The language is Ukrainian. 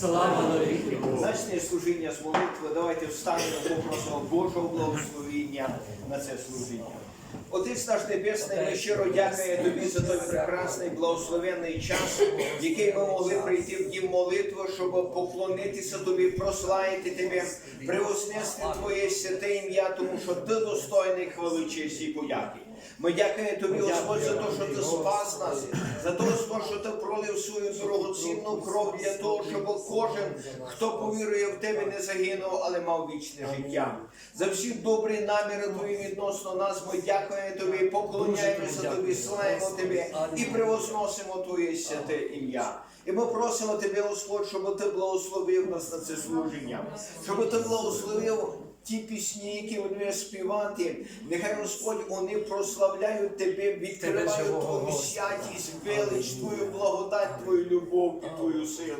Слава навіки Богу. Значне служіння з молитви. Давайте встанемо, попросимо Божого благословіння на це служіння. Отець наш Небесний, ми щиро дякуємо тобі за той прекрасний благословенний час, який ми могли прийти в дім молитви, щоб поклонитися тобі, прославити тебе, превознести Твоє святе ім'я, тому що ти достойний хвали честі і подяки. Ми дякуємо тобі, Господь, за те, що ти спас нас, за те, Господь, що ти пролив свою дорогоцінну кров для того, щоб кожен, хто повірує в тебе, не загинув, але мав вічне життя. За всі добрі наміри твої відносно нас, ми дякуємо тобі, поклоняємося тобі, славимо тебе і превозносимо Твоє святе ім'я. І ми просимо тебе, Господь, щоб ти благословив нас на це служення, щоб ти благословив ті пісні, які вони співати, нехай Господь вони прославляють тебе, відкривають твою святість, велич, твою благодать, твою любов і твою силу.